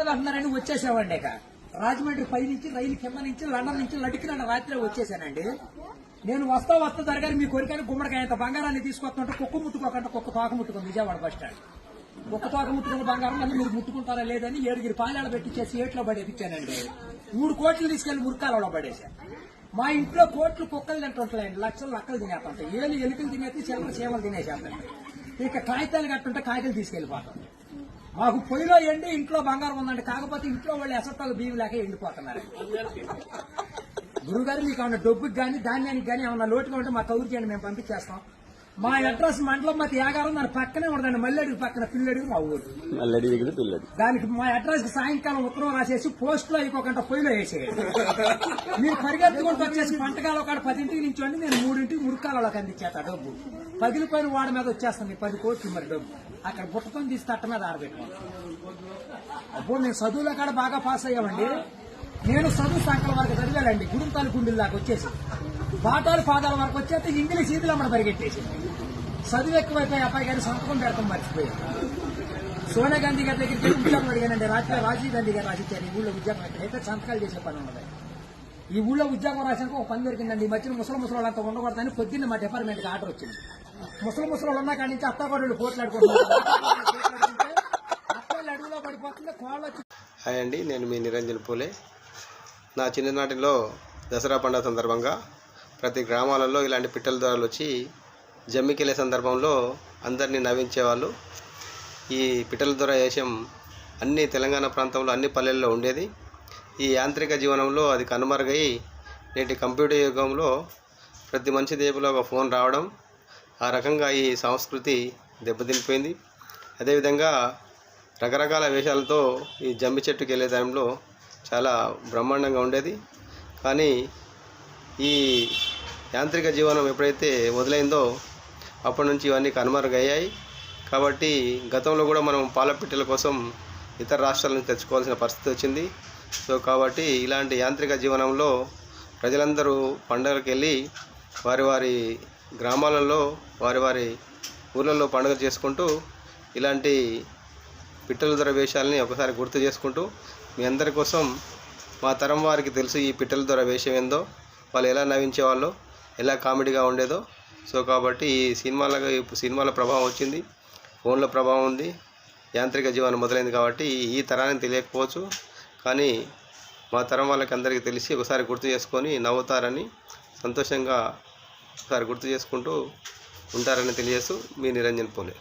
వస్తుంది అంటున్నారని వచ్చేసామండి ఇక. రాజమండ్రి పై నుంచి రైలు కింద నుంచి లండన్ నుంచి లడికిన రాత్రి వచ్చేసానండి. నేను వస్తా వస్తా జరగాలి మీ కోరికని గుమ్మడికాయ అంత బంగారాన్ని తీసుకొస్తుంటే కుక్క ముట్టుకోకుండా కుక్క తోక ముట్టుకుంది విజయవాడ బస్ స్టాండ్. కుక్క తోక ముట్టుకున్న బంగారం మళ్ళీ మీరు ముట్టుకుంటారా లేదని ఏడుగురి పాలాడ పెట్టించేసి ఏట్లో పడేపించానండి. మూడు కోట్లు తీసుకెళ్ళి మురికాలలో పడేసా మా ఇంట్లో కోట్లు కుక్కలు తింటుంటాయండి. లక్షలు లక్కలు తినేస్తుంటాయి. ఏళ్ళు ఎలుకలు తినేస్తే చిల్లర చీమలు తినేసేస్తాయి. ఇక కాగితాలు కట్టుంటే కాగితాలు తీసుకెళ్ళిపోతాం మాకు పొయ్యిలో ఎండి ఇంట్లో బంగారం ఉందండి. కాకపోతే ఇంట్లో వాళ్ళు ఎసట్టాలు బియ్యం లేక ఎండిపోతున్నారు. గురుగారు మీకు ఏమన్నా డబ్బుకి కానీ ధాన్యానికి కానీ ఏమన్నా లోటుగా ఉంటే మా కౌరు చేయండి మేము పంపించేస్తాం. మా అడ్రస్ మండలం మా త్యాగారం దాని పక్కనే ఉండదండి మల్లెడుగు పక్కన పిల్లడుగు మా ఊరు. మల్లడి దగ్గర పిల్లడి. దానికి మా అడ్రస్కి సాయంకాలం ఉత్తరం రాసేసి పోస్ట్లో అయిపోకుండా పొయ్యిలో వేసేయండి. మీరు పరిగెత్తుకుంటూ వచ్చేసి పంటకాల కాడ పదింటికి నించోండి నేను మూడింటికి మురికాలలోకి అందించేస్తా డబ్బు. పగిలిపోయిన వాడి మీద వచ్చేస్తాను పది కోట్లు మరి డబ్బు. అక్కడ బుట్టతో తీసి తట్ట మీద ఆరబెట్టుకోండి. అప్పుడు నేను చదువులో కాడ బాగా పాస్ అయ్యామండి. నేను చదువు సంకల వరకు చదివాలండి గుడుంతాలు గుండెల దాకా వచ్చేసి. బాటాలు పాదాల వరకు వచ్చేస్తే ఇంగ్లీష్ ఈదులు అమ్మడ పరిగెట్టేసి చదువు ఎక్కువైపోయి అబ్బాయి గారి సంతకం పెడతాం మర్చిపోయాను సోనియా గాంధీ గారి దగ్గరికి ఉద్యోగం అడిగానండి రాత్రి రాజీవ్ గాంధీ గారు రాసిచ్చారు ఈ ఊళ్ళో ఉద్యోగం అయితే సంతకాలు చేసే పని ఉండదు ఈ ఊళ్ళో ఉద్యోగం రాసాక ఒక పని దొరికిందండి ఈ మధ్యన ముసలి ముసలి వాళ్ళంతా ఉండకూడదని పొద్దున్న మా డిపార్ట్మెంట్కి ఆర్డర్ వచ్చింది. ముసలి ముసలి ఉన్న కాడి నుంచి అత్తాకోడలు పోట్లాడుకుంటున్నారు అత్తలు అడుగులో పడిపోతుంది కోళ్ళు వచ్చి హాయ్ అండి నేను మీ నిరంజన్ పూలే. నా చిన్ననాటిలో దసరా పండుగ సందర్భంగా ప్రతి గ్రామాలలో ఇలాంటి పిట్టల ద్వారాలు వచ్చి జమ్మికెళ్ళే సందర్భంలో అందరినీ నవ్వించేవాళ్ళు. ఈ పిట్టల ద్వారా వేషం అన్ని తెలంగాణ ప్రాంతంలో అన్ని పల్లెల్లో ఉండేది. ఈ యాంత్రిక జీవనంలో అది కనుమరుగై నేటి కంప్యూటర్ యుగంలో ప్రతి మనిషి దేపులో ఒక ఫోన్ రావడం ఆ రకంగా ఈ సంస్కృతి దెబ్బతినిపోయింది. అదేవిధంగా రకరకాల వేషాలతో ఈ జమ్మి చెట్టుకి వెళ్ళే టైంలో చాలా బ్రహ్మాండంగా ఉండేది. కానీ ఈ యాంత్రిక జీవనం ఎప్పుడైతే వదిలైందో అప్పటి నుంచి ఇవన్నీ కనుమరుగయ్యాయి. కాబట్టి గతంలో కూడా మనం పాల పిట్టల కోసం ఇతర రాష్ట్రాల నుంచి తెచ్చుకోవాల్సిన పరిస్థితి వచ్చింది. సో కాబట్టి ఇలాంటి యాంత్రిక జీవనంలో ప్రజలందరూ పండుగలకు వెళ్ళి వారి వారి గ్రామాలలో వారి వారి ఊర్లలో పండుగ చేసుకుంటూ ఇలాంటి పిట్టల ధర వేషాలని ఒకసారి గుర్తు చేసుకుంటూ మీ అందరి కోసం మా తరం వారికి తెలుసు ఈ పిట్టల ధర వేషం ఏందో వాళ్ళు ఎలా నవ్వించేవాళ్ళో ఎలా కామెడీగా ఉండేదో. సో కాబట్టి ఈ సినిమాల సినిమాల ప్రభావం వచ్చింది. ఫోన్ల ప్రభావం ఉంది. యాంత్రిక జీవనం మొదలైంది కాబట్టి ఈ తరానికి తెలియకపోవచ్చు. కానీ మా తరం వాళ్ళకి అందరికీ తెలిసి ఒకసారి గుర్తు చేసుకొని నవ్వుతారని సంతోషంగా ఒకసారి గుర్తు చేసుకుంటూ ఉంటారని తెలియజేస్తూ మీ నిరంజన్ పోలే.